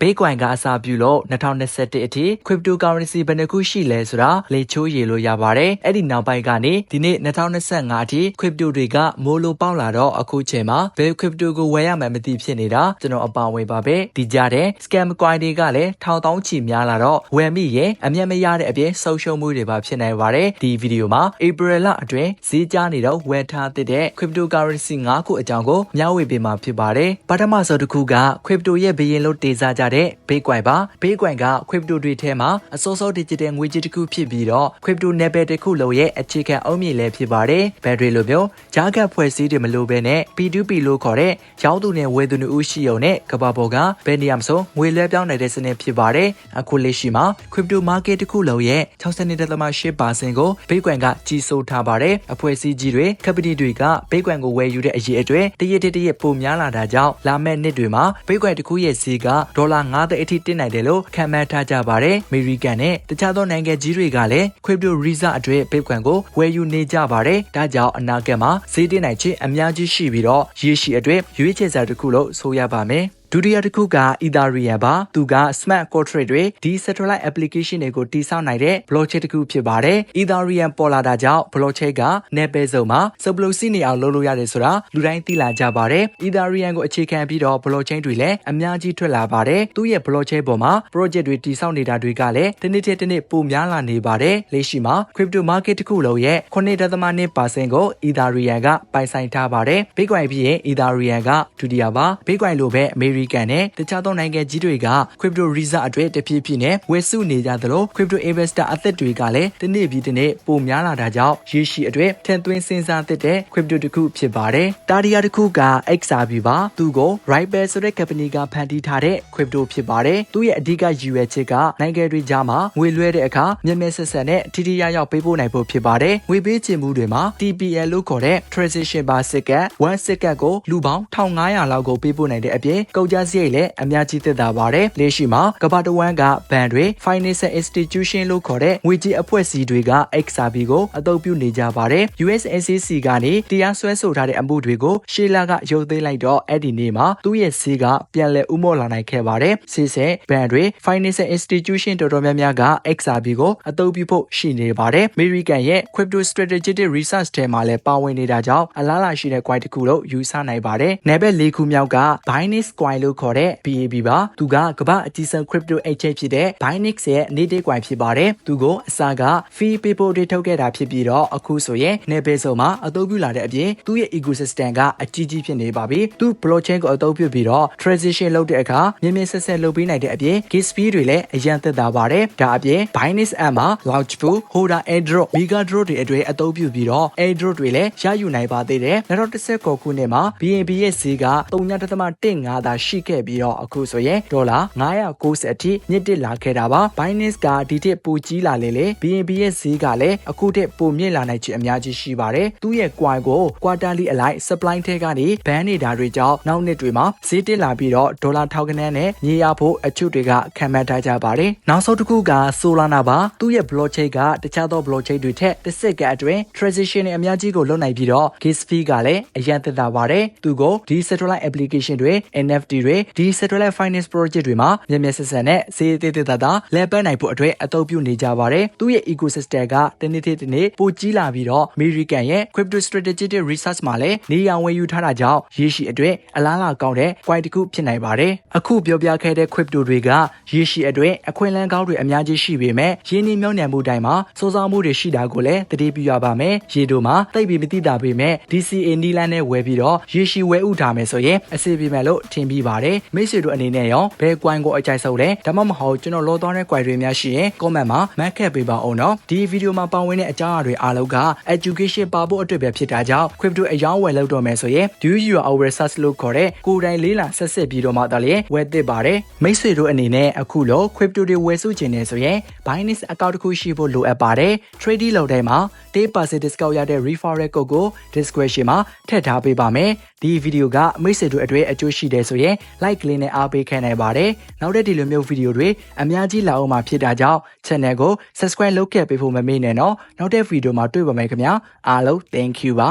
ဘေးကွိုင်ကအစားပြုလို့2021အထိ cryptocurrency ဘယ်နှခုရှိလဲဆိုတာလေချိုးရေလို့ရပါတယ်။အဲ့ဒီနောက်ပိုင်းကနေဒီနေ့2025အထိ crypto တွေကမိုးလိုပေါက်လာတော့အခုချိန်မှာဘယ် crypto ကိုဝယ်ရမှန်းမသိဖြစ်နေတာကျွန်တော်အပါဝင်ပါပဲ။ဒီကြတဲ့ scam coin တွေကလည်းထောင်တောင်းချီများလာတော့ဝယ်မိရင်အမျက်မရတဲ့အပြင်ဆုံးရှုံးမှုတွေပါဖြစ်နိုင်ပါတယ်။ဒီဗီဒီယိုမှာ April လအတွင်းဈေးကျနေတော့ဝယ်ထားတဲ့ cryptocurrency ၅ခုအကြောင်းကိုမျှဝေပေးမှာဖြစ်ပါတယ်။ပထမဆုံးတစ်ခုက crypto ရဲ့ဘရင်လို့တေးစားကြတဲ့ Bitcoin ပါ Bitcoin က crypto တွေထဲမှာအစောစော digital ငွေကြေးတစ်ခုဖြစ်ပြီးတော့ crypto နယ်ပယ်တစ်ခုလုံးရဲ့အခြေခံအုံမြင့်လည်းဖြစ်ပါတယ်။ battery လိုမျိုးဂျားကတ်ဖွဲ့စည်းတွေမလိုဘဲနဲ့ P2P လို့ခေါ်တဲ့ရောင်းသူနဲ့ဝယ်သူတို့ရှိုံနဲ့ကဘာပေါ်ကဘယ်နေရာမဆိုငွေလွှဲပြောင်းနိုင်တဲ့စနစ်ဖြစ်ပါတယ်။အခုလက်ရှိမှာ crypto market တစ်ခုလုံးရဲ့62.8%ကို Bitcoin ကကြီးစိုးထားပါတယ်။အဖွဲ့အစည်းကြီးတွေ company တွေက Bitcoin ကိုဝယ်ယူတဲ့အရေးအတွေ့တရတရပိုများလာတာကြောင့်လာမယ့်နှစ်တွေမှာ Bitcoin တစ်ခုရဲ့ဈေးကဒေါ်လာ9သိန်းအထိတက်နိုင်တယ်လို့ခန့်မှန်းထားကြပါတယ်။အမေရိကန်နဲ့တခြားသောနိုင်ငံကြီးတွေကလည်း Crypto Visa အတွက် Bitcoin ကိုဝယ်ယူနေကြပါတယ်။ဒါကြောင့်အနာဂတ်မှာဈေးတက်နိုင်ခြင်းအများကြီးရှိပြီးတော့ရရှိအတွက်ရွေးချယ်စရာတစ်ခုလို့ဆိုရပါမယ်။ ဒုတိယတစ်ခုက Ethereum ပါသူက smart contract တွေ decentralized application တွေကိုတည်ဆောက်နိုင်တဲ့ blockchain တစ်ခုဖြစ်ပါတယ် Ethereum ပေါ်လာတာကြောင့် blockchain ကနယ်ပယ်စုံမှာ supply နေအောင်လုပ်လို့ရတယ်ဆိုတာလူတိုင်းသိလာကြပါတယ် Ethereum ကိုအခြေခံပြီးတော့ blockchain တွေလည်းအများကြီးထွက်လာပါတယ်သူ့ရဲ့ blockchain ပေါ်မှာ project တွေတည်ဆောက်နေတာတွေကလည်းတစ်နေ့တစ်နေ့ပိုများလာနေပါတယ်လက်ရှိမှာ crypto market တစ်ခုလုံးရဲ့9.2%ကို Ethereum ကပိုင်ဆိုင်ထားပါတယ် Bitcoin ပြီးရင် Ethereum ကဒုတိယပါ Bitcoin လိုပဲ American နဲ့တခြားသောနိုင်ငံကြီးတွေက crypto reserve အတွက်တဖြည်းဖြည်းနဲ့ဝယ်စုနေကြသလို crypto investor အသက်တွေကလည်းတစ်နေ့ပြီးတစ်နေ့ပိုများလာတာကြောင့်ရရှိအတွက်ထင်သွင်းစဉ်းစားသင့်တဲ့ crypto တစ်ခုဖြစ်ပါတယ်။တာရီယာတစ်ခုက XRP ပါသူကို Ripple ဆိုတဲ့ company ကဖန်တီးထားတဲ့ crypto ဖြစ်ပါတယ်။သူ့ရဲ့အဓိကရည်ရွယ်ချက်ကနိုင်ငံတွေကြားမှာငွေလွှဲတဲ့အခါမျက်မျက်ဆက်ဆက်နဲ့ထိထိရောက်ရောက်ပေးပို့နိုင်ဖို့ဖြစ်ပါတယ်။ငွေပေးချေမှုတွေမှာ TPL လို့ခေါ်တဲ့ transaction bar စက္ကန့်1စက္ကန့်ကိုလူပေါင်း1500လောက်ကိုပေးပို့နိုင်တဲ့အပြင်ကုန်ကျစရိတ်လည်းအများကြီးသက်သာပါတယ်။လက်ရှိမှာကမ္ဘာတဝန်းကဘဏ်တွေ financial institution လို့ခေါ်တဲ့ငွေကြေးအဖွဲ့အစည်းတွေက XRP ကိုအသုံးပြုနေကြပါတယ်။ USSC ကနေတရားစွဲဆိုထားတဲ့အမှုတွေကိုရှေးလာကရုပ်သိမ်းလိုက်တော့အဲ့ဒီနေ့မှာသူ့ရဲ့ဈေးကပြန်လည်ဥမော့လာနိုင်ခဲ့ပါတယ်။စစ်စစ်ဘဏ်တွေ financial institution တော်တော်များများက XRP ကိုအသုံးပြုဖို့ရှိနေပါတယ်။ American ရဲ့ crypto strategic research ထဲမှာလည်းပါဝင်နေတာကြောင့်အလားလာရှိတဲ့ coin တစ်ခုလို့ယူဆနိုင်ပါတယ်။နယ်ဘက်၄ခုမြောက်က Binance coin လို့ခေါ်တဲ့ BAB ပါသူကကမ္ဘာအကြီးဆုံး crypto exchange ဖြစ်တဲ့ Binance ရဲ့ native coin ဖြစ်ပါတယ်သူကိုအစက fee ပေးဖို့တွေထုတ်ခဲ့တာဖြစ်ပြီးတော့အခုဆိုရင်နယ်ပယ်စုံမှာအသုံးပြုလာတဲ့အပြင်သူ့ရဲ့ ecosystem ကအကြီးကြီးဖြစ်နေပါပြီသူ blockchain ကိုအသုံးပြုပြီးတော့ transition လုပ်တဲ့အခါမြင်မြင်ဆက်ဆက်လုပ်ပေးနိုင်တဲ့အပြင် gas fee တွေလည်းအရန်သက်သာပါတယ်ဒါအပြင် Binance app မှာ launch pool holder airdrop mega draw တွေအတွက်အသုံးပြုပြီးတော့ airdrop တွေလည်းရယူနိုင်ပါသေးတယ်2019ခုနှစ်မှာ BNB ရဲ့ဈေးက3.15သာရှိခဲ့ပြီးတော့အခုဆိုရင်ဒေါ်လာ990အထိမြင့်တက်လာခဲ့တာပါ Binance ကဒီတစ်ပိုကြီးလာလေလေ BNB ရဲ့ဈေးကလည်းအခုတက်ပိုမြင့်လာနိုင်ခြင်းအများကြီးရှိပါတယ်သူ့ရဲ့ coin ကို quarterly အလိုက် supply ထဲကနေဘန်းနေတာတွေကြောင့်နောက်နှစ်တွေမှာဈေးတက်လာပြီးတော့ဒေါ်လာထောင်ကနန်းနဲ့ညရဖို့အချို့တွေကခံမှန်းထားကြပါတယ်နောက်ဆုံးတစ်ခုက Solana ပါသူ့ရဲ့ blockchain ကတခြားသော blockchain တွေထက်တစ်စက္ကန့်အတွင်း transaction တွေအများကြီးကိုလုပ်နိုင်ပြီးတော့ gas fee ကလည်းအရန်သက်သာပါတယ်သူကို decentralized application တွေ NFT တွေ decentralized finance project တွေမှာမျက်မျက်ဆက်ဆက်နဲ့ဈေးသေးသေးသာသာလဲပတ်နိုင်ဖို့အတွက်အသုံးပြုနေကြပါတယ်။သူ့ရဲ့ ecosystem ကတနေ့တစ်နေ့ပိုကြီးလာပြီးတော့ American ရဲ့ crypto strategic research မှာလည်းနေရာဝယ်ယူထားတာကြောင့်ရရှိအတွက်အလားအလာကောင်းတဲ့ coin တစ်ခုဖြစ်နိုင်ပါတယ်။အခုပြောပြခဲ့တဲ့ crypto တွေကရရှိအတွက်အခွင့်အလမ်းကောင်းတွေအများကြီးရှိပေမဲ့ရင်းနှီးမြှုပ်နှံမှုတိုင်းမှာစိုးစားမှုတွေရှိတာကိုလည်းတတိပြုရပါမယ်။ရေတို့မှာတိတ်ပြီးမသိတာပေမဲ့ DCA နီလန်းနဲ့ဝယ်ပြီးတော့ရရှိဝယ်ဥထားမယ်ဆိုရင်အစီအပြေမဲ့လို့ထင်ပြီးပါတယ်။မိတ်ဆွေတို့အနေနဲ့ရောဘယ် coin ကိုအကြိုက်ဆုံးလဲဒါမှမဟုတ်ကျွန်တော်လောသွားတဲ့ query တွေများရှိရင် comment မှာ mark ခဲ့ပေးပါအောင်နော်ဒီဗီဒီယိုမှာပါဝင်တဲ့အကြောင်းအရာတွေအားလုံးက education ပါဖို့အတွက်ပဲဖြစ်တာကြောင့် crypto အယောင်းဝယ်လုပ်တော့မယ်ဆိုရင် do you our research လို့ခေါ်တဲ့ကိုယ်တိုင်လေးလာဆက်ဆက်ပြီးတော့မှတလည်းဝယ်သစ်ပါတယ်မိတ်ဆွေတို့အနေနဲ့အခုလော crypto တွေဝယ်စုချင်နေဆိုရင် Binance account တစ်ခုရှိဖို့လိုအပ်ပါတယ် trading လုပ်တိုင်းမှာ 10% discount ရတဲ့ referral code ကို description မှာထည့်ထားပေးပါမယ်ဒီဗီဒီယိုကမိတ်ဆွေတို့အတွက်အကျိုးရှိတယ်ဆိုရင် like လေးနဲ့အားပေးခံနိုင်ပါတယ်နောက်တဲ့ဒီလိုမျိုးဗီဒီယိုတွေအများကြီးလာအောင်မှာဖြစ်တာကြောင့် channel ကို subscribe လုပ်ခဲ့ပေးဖို့မမေ့နဲ့နော်နောက်တဲ့ဗီဒီယိုမှာတွေ့ပါမယ်ခင်ဗျာအားလုံး thank you ပါ